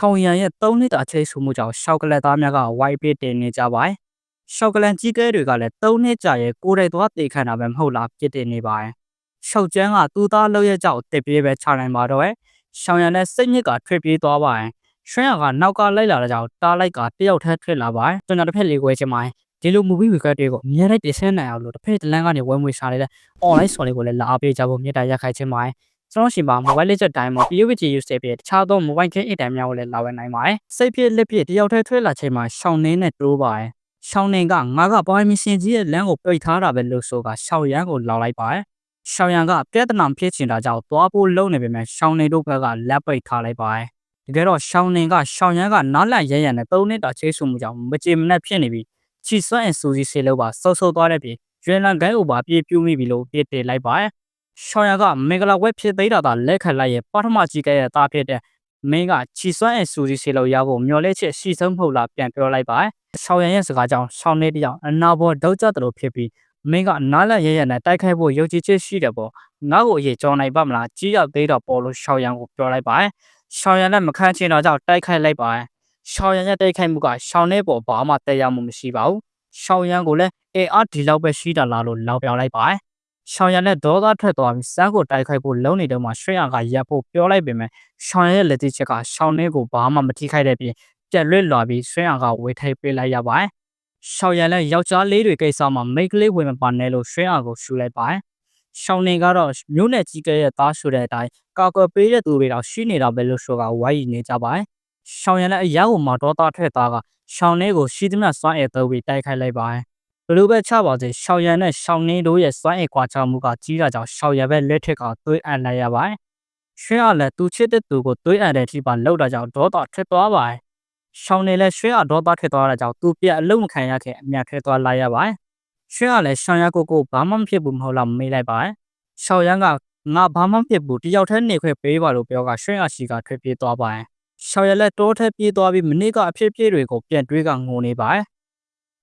ရှောင်းရန်ရဲ့၃နှစ်တာချိတ်ဆူမှုကြောင့်ရှောက်ကလက်သားများကဝိုက်ပစ်တင်နေကြပါတယ်။ရှောက်ကလန်ကြီးကဲတွေကလည်း၃နှစ်ကြာရဲ့ကိုယ်တိုင်သွားတေခံတာပဲမဟုတ်လားပြစ်တင်နေပါတယ်။ရှောက်ကျန်းကသူ့သားလောက်ရဲ့ကြောက်တစ်ပြေးပဲချနိုင်ပါတော့ရဲ့။ရှောင်းရန်နဲ့စိတ်ညစ်ကထွက်ပြေးသွားပါတယ်။ရွှေရကနောက်ကလိုက်လာတဲ့ကြောင့်တားလိုက်ကတယောက်ထက်ထွက်လာပါတယ်။ကျွန်တော်တစ်ဖက်လေးခွဲချင်ပါတယ်။ဒီလို movie record တွေကိုအများနဲ့တင်ဆက်နိုင်အောင်လို့တစ်ဖက်တစ်လမ်းကနေဝယ်မွေရှာနေတဲ့ online ဆော်လေးကိုလည်းလာအားပေးကြဖို့မြတ်တာရက်ခိုက်ချင်ပါတယ်။ ကျွန်တော်ရှင်ပါ mobile legend တိုင်းမှာ PUBG use တဲ့ပြတခြားသော mobile game အတိုင်းများကိုလည်းလာဝယ်နိုင်ပါတယ်။စိတ်ပြည့်လက်ပြည့်တယောက်တည်းထွက်လာချိန်မှာရှောင်းနေနဲ့တိုးပါတယ်။ရှောင်းနေကငါကပေါ်မရှင်ကြီးရဲ့လမ်းကိုပိတ်ထားတာပဲလို့ဆိုကရှောင်းရန်ကိုလောက်လိုက်ပါတယ်။ရှောင်းရန်ကပြဿနာဖြစ်ချင်တာကြောင့်သွားဖို့လုံနေပေမဲ့ရှောင်းနေတို့ဘက်ကလက်ပိတ်ထားလိုက်ပါတယ်။တကယ်တော့ရှောင်းနေကရှောင်းရန်ကနားလန့်ရရန်နဲ့၃နှစ်တာချိတ်ဆူမှုကြောင့်မကြေမနက်ဖြစ်နေပြီးချီစွမ်းအစူစီဆေးလို့ပါဆော့ဆော့သွားတဲ့ပြင်ရွှေလန်ကိုင်းအိုပါပြေးပြူးမိပြီလို့ပြစ်တင်လိုက်ပါတယ်။ ရှောင်းရန်ကမင်္ဂလာဝက်ဖြစ်သေးတာသာလက်ခံလိုက်ရဲ့ပထမကြီးကဲရဲ့သားဖြစ်တဲ့မင်းကချီစွမ်းအစူစီဆေးလို့ရဖို့မျော်လင့်ချက်ရှိဆုံးမဟုတ်လားပြန်ပြောလိုက်ပါတယ်။ရှောင်းရန်ရဲ့စကားကြောင့်ရှောင်းနေတယောက်အနာဘောဒုတ်ကြတယ်လို့ဖြစ်ပြီးမင်းကနားလန့်ရရနဲ့တိုက်ခိုက်ဖို့ယုံကြည်ချက်ရှိတယ်ပေါ့ငါ့ကိုအရေးကြောင်းနိုင်ပါမလားကြီးရောက်သေးတော့ပေါ်လို့ရှောင်းရန်ကိုပြောလိုက်ပါတယ်။ရှောင်းရန်နဲ့မခန့်ချင်တော့ကြောင့်တိုက်ခိုက်လိုက်ပါတယ်။ရှောင်းရန်ရဲ့တိုက်ခိုက်မှုကရှောင်းနေပေါ်ဘာမှတရားမှုမရှိပါဘူး။ရှောင်းရန်ကိုလည်းအေအားဒီလောက်ပဲရှိတာလားလို့လောက်ပြောလိုက်ပါတယ်။ ရှောင်းရန်နဲ့ဒေါသထွက်သွားပြီးစမ်းကိုတိုက်ခိုက်ဖို့လုံနေတော့မှရွှေရကရပ်ဖို့ပြောလိုက်ပေမဲ့ရှောင်းရန်ရဲ့လက်တိချက်ကရှောင်းနေကိုဘာမှမထိခိုက်တဲ့ပြင်ပြက်လွတ်လာပြီးရွှေရကဝေထိပ်ပေးလိုက်ရပါတယ်။ရှောင်းရန်လည်းယောက်ျားလေးတွေကိစ္စမှာမိတ်ကလေးဝင်မပါနဲ့လို့ရွှေရကိုရှူလိုက်ပါတယ်။ရှောင်းနေကတော့မြို့နယ်ကြီးကဲရဲ့သားဆိုတဲ့အတိုင်းကာကွယ်ပေးတဲ့သူတွေတော့ရှိနေတာပဲလို့ဆိုကဝိုင်းနေကြပါတယ်။ရှောင်းရန်လည်းအရာကိုမတော်တာထွက်သားကရှောင်းနေကိုရှိသမျှစွမ်းအင်သုံးပြီးတိုက်ခိုက်လိုက်ပါတယ်။ ဘလို့ပဲချပါစေရှောင်းရန်နဲ့ရှောင်းနေတို့ရဲ့စွမ်းအင်ကွာခြားမှုကကြီးတာကြောင့်ရှောင်းရန်ပဲလက်ထက်ကသွေးအပ်လိုက်ရပါတယ်။ရွှေရလည်းသူချစ်တဲ့သူကိုသွေးအပ်တဲ့အထိပါလောက်တာကြောင့်ဒေါသထွက်သွားပါတယ်။ရှောင်းနေလည်းရွှေရဒေါသထွက်သွားတာကြောင့်သူပြက်အလုံးမခံရခင်အမြတ်ထွက်သွားလိုက်ရပါတယ်။ရွှေရလည်းရှောင်းရကိုကိုဘာမှမဖြစ်ဘူးမဟုတ်လားမေးလိုက်ပါတယ်။ရှောင်းရန်ကငါဘာမှမဖြစ်ဘူးတယောက်တည်းနေခွင့်ပေးပါလို့ပြောကရွှေရရှိကထွက်ပြေးသွားပါတယ်။ရှောင်းရလက်တိုးထက်ပြေးသွားပြီးမနစ်ကအဖြစ်ပြေးတွေကိုပြန်တွေးကငိုနေပါတယ်။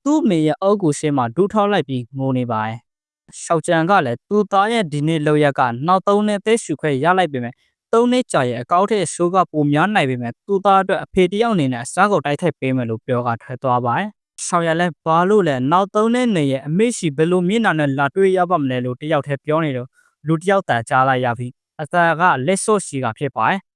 သူ့မေရဲ့အုပ်ကိုရှင်းမှဒူးထောက်လိုက်ပြီးငိုနေပါတယ်။ရှောက်ကြံကလည်းသူ့သားရဲ့ဒီနေ့လောက်ရက်ကနောက်သုံးနှစ်သက်ရှူခွဲရလိုက်ပေမဲ့သုံးနှစ်ကြာရဲ့အကောက်ထဲဆိုးကပိုများနိုင်ပေမဲ့သူ့သားအတွက်အဖေတယောက်အနေနဲ့အစားကိုတိုက်ခိုက်ပေးမယ်လို့ပြောကထွက်သွားပါတယ်။ရှောင်းရလဲဘာလို့လဲနောက်သုံးနှစ်နေရဲ့အမေရှိဘယ်လိုမျက်နှာနဲ့လာတွေ့ရပါမလဲလို့တယောက်တည်းပြောနေတော့လူတယောက်တန်ကြားလိုက်ရပြီးအသာကလက်စော့ရှိကဖြစ်ပါတယ်။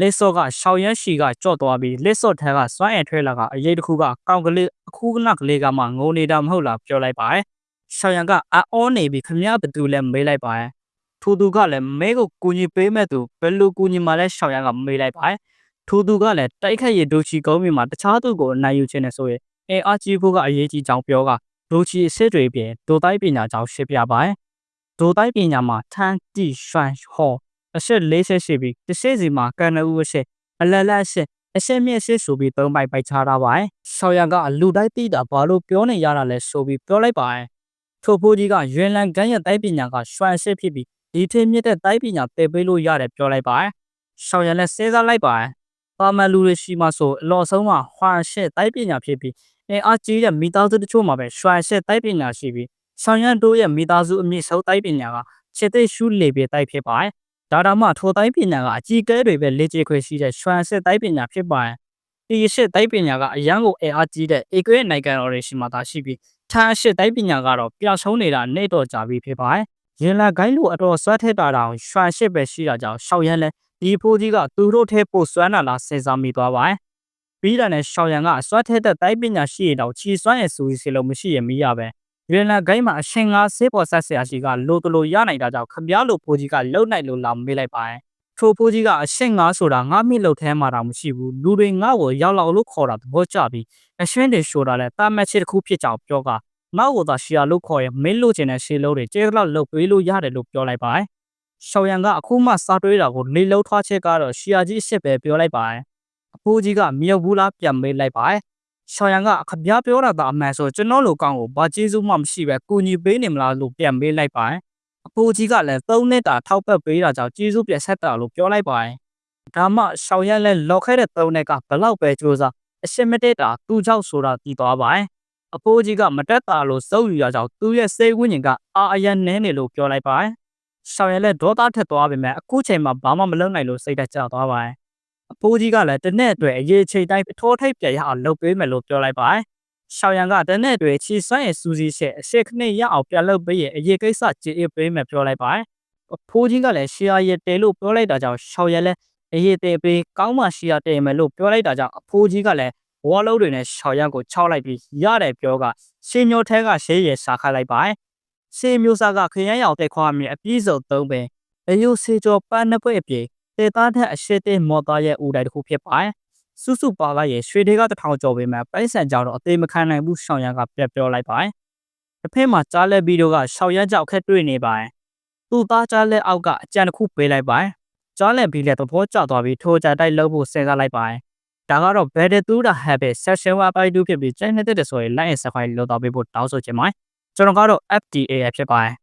လက်စော့ကရှောင်းရရှိကကြော့သွားပြီးလက်စော့ထဲကစွမ်းအင်ထွဲလာကအရေးတစ်ခုကကောင်းကလေးအခုကနကလေးကမှငိုနေတာမဟုတ်လားပြောလိုက်ပါတယ်။ရှောင်းရကအအောနေပြီးခမရဘသူလဲမေးလိုက်ပါတယ်။ထိုသူကလည်းမဲကိုကူညီပေးမဲ့သူဘယ်လိုကူညီမှလဲရှောင်းရကမေးလိုက်ပါတယ်။ထိုသူကလည်းတိုက်ခတ်ရဒိုချီကုန်းမြေမှာတခြားသူကိုအနိုင်ယူခြင်းနဲ့ဆိုရင်အဲအားကြီးဖို့ကအရေးကြီးကြောင်းပြောကဒိုချီအစ်စ်တွေပြင်ဒိုတိုက်ပညာကြောင်းရှင်းပြပါတယ်။ဒိုတိုက်ပညာမှာထန်းတီရွှန်ဟော အရှက်40ရှိပြီးတစ်စိစီမှာကန်နဦးအရှက်အလလအရှက်အရှက်မြက်ရှက်ဆိုပြီးသုံးပိုက်ပိုက်ချထားပါတယ်။ရှောင်းရကအလူတိုက်တိတာဘာလို့ပြောနေရတာလဲဆိုပြီးပြောလိုက်ပါတယ်။ထိုဖိုးကြီးကရွင်လန်ကန်းရဲ့တိုက်ပညာကရွှန်ရှက်ဖြစ်ပြီးဒီထင်းမြင့်တဲ့တိုက်ပညာတည်ပေးလို့ရတယ်ပြောလိုက်ပါတယ်။ရှောင်းရလည်းစဉ်းစားလိုက်ပါတယ်။ပါမန်လူတွေရှိမှဆိုအလော်ဆုံးမှာဟွန်ရှက်တိုက်ပညာဖြစ်ပြီးအင်အားကြီးတဲ့မိသားစုတချို့မှာပဲရွှန်ရှက်တိုက်ပညာရှိပြီးဆောင်ရန်တို့ရဲ့မိသားစုအမြင့်ဆုံးတိုက်ပညာကခြေသိရှုလေပြေတိုက်ဖြစ်ပါတယ်။ ဒါဒါမှထိုတိုက်ပညာကအကြီးကဲတွေပဲလေ့ကျင့်ခွင့်ရှိတဲ့ရွှန်ရှက်တိုက်ပညာဖြစ်ပါတယ်။ဒီရှက်တိုက်ပညာကအရန်ကိုအင်အားကြီးတဲ့ဧကရဲ့နိုင်ငံတော်တွေရှိမှသာရှိပြီးထန်းရှက်တိုက်ပညာကတော့ပျောက်ဆုံးနေတာနေတော့ကြာပြီဖြစ်ပါတယ်။ရင်လာဂိုင်းလိုအတော်ဆွတ်ထက်တာတောင်ရွှန်ရှစ်ပဲရှိတာကြောင့်ရှောက်ရန်လဲဒီဖိုးကြီးကသူတို့ထဲပို့စွမ်းတာလားစဉ်းစားမိသွားပါတယ်။ပြီးတာနဲ့ရှောက်ရန်ကအဆွတ်ထက်တဲ့တိုက်ပညာရှိရတော့ချီစွမ်းရဲ့ဆိုစီလို့မရှိရမီးရပဲ။ ရင်လာဂိုင်းမှာအရှင်ငါဆေးပေါ်ဆက်ဆရာရှိကလိုတလိုရနိုင်တာကြောင့်ခပြားလိုဖိုးကြီးကလုံနိုင်လို့လာမေးလိုက်ပါတယ်။ထိုဖိုးကြီးကအရှင်ငါဆိုတာငါမိလို့ထဲမှာတော့မရှိဘူးလူတွေငါ့ကိုရောက်လောက်လို့ခေါ်တာသဘောကျပြီးအရှင်တွေဆိုတာလဲတာမတ်ချစ်တစ်ခုဖြစ်ကြောင်ပြောကငါ့ကိုသာရှီယာလို့ခေါ်ရင်မင်းလို့ချင်တဲ့ရှေးလုံးတွေကျဲတော့လုတ်ပေးလို့ရတယ်လို့ပြောလိုက်ပါတယ်။ရှောင်းရန်ကအခုမှစားတွေးတာကိုနေလုံးထွားချက်ကတော့ရှီယာကြီးအစ်စ်ပဲပြောလိုက်ပါတယ်။အဖိုးကြီးကမြေဘူးလားပြန်မေးလိုက်ပါတယ်။ ရှောင်းရန်ကခပြားပြောတာသာအမှန်ဆိုကျွန်တော်လိုကောင်းကိုဘာကျေးဇူးမှမရှိပဲကူညီပေးနေမလားလို့ပြန်မေးလိုက်ပါတယ်။အဖိုးကြီးကလည်းသုံးနှစ်တာထောက်ပံ့ပေးတာကြောင့်ကျေးဇူးပြဆက်တာလို့ပြောလိုက်ပါတယ်။ဒါမှရှောင်းရန်လည်းလော်ခဲတဲ့သုံးနှစ်ကဘလောက်ပဲကြိုးစားအရှင်းမတက်တာသူ့ကြောင့်ဆိုတာတည်သွားပါတယ်။အဖိုးကြီးကမတက်တာလို့စုပ်ယူရကြောင်းသူ့ရဲ့စိတ်ဝိညာဉ်ကအာအယံနဲနေလို့ပြောလိုက်ပါတယ်။ရှောင်းရဲလက်ဒေါသထက်သွားပေမဲ့အခုချိန်မှာဘာမှမလုပ်နိုင်လို့စိတ်တက်ကြသွားပါတယ် အဖိုးကြီးကလည်းတနေ့အတွက်အရေးချိန်တိုင်းထိုးထိပ်ပြရအောင်လုပ်ပေးမယ်လို့ပြောလိုက်ပါတယ်ရှောင်းရန်ကတနေ့အတွက်ချီဆွမ်းရဲ့စူးစီးရှက်အရှိခနဲ့ရအောင်ပြန်လုပ်ပေးရင်အရေးကိစ္စကြေအေးပေးမယ်ပြောလိုက်ပါတယ်အဖိုးကြီးကလည်းရှီယာရတဲလို့ပြောလိုက်တာကြောင့်ရှောင်းရန်လည်းအရေးတဲပေးကောင်းမှရှီယာတဲမယ်လို့ပြောလိုက်တာကြောင့်အဖိုးကြီးကလည်းဝါလုံးတွေနဲ့ရှောင်းရန်ကိုခြောက်လိုက်ပြီးရတယ်ပြောကရှင်းမျိုးထဲကရှေးရယ်စားခိုင်းလိုက်ပါတယ်ရှေးမျိုးစားကခရမ်းရောင်တက်ခွားမြအပြည့်စုံသုံးပင်အယုစေကျော်ပန်းနှစ်ပွဲအပြေ တေသားတဲ့အရှိတဲမော်သားရဲ့ဦးတိုင်တစ်ခုဖြစ်ပါတယ်စုစုပါလာရဲ့ရွှေတွေကတထောင်ကျော်ပေမဲ့ပိုက်ဆန်ကြောင့်တော့အသေးမခံနိုင်ဘူးရှောင်းရန်ကပြပြောလိုက်ပါတယ်တစ်ဖက်မှာကြားလက်ပြီးတော့ကရှောင်းရန်ကြောက်ခက်တွေ့နေပါတယ်သူ့သားကြားလက်အောက်ကအကြံတစ်ခုပေးလိုက်ပါတယ်ကြားလက်ပြီးလက်သဘောကျသွားပြီးထိုးကြတိုက်လှုပ်ဖို့စဉ်းစားလိုက်ပါတယ်ဒါကတော့ better to the habit session 1 by 2ဖြစ်ပြီးကျန်နေတဲ့ဆိုရင် line and subscribe လုပ်တော့ပေးဖို့တောင်းဆိုချင်ပါတယ်ကျွန်တော်ကတော့ FTA ဖြစ်ပါတယ်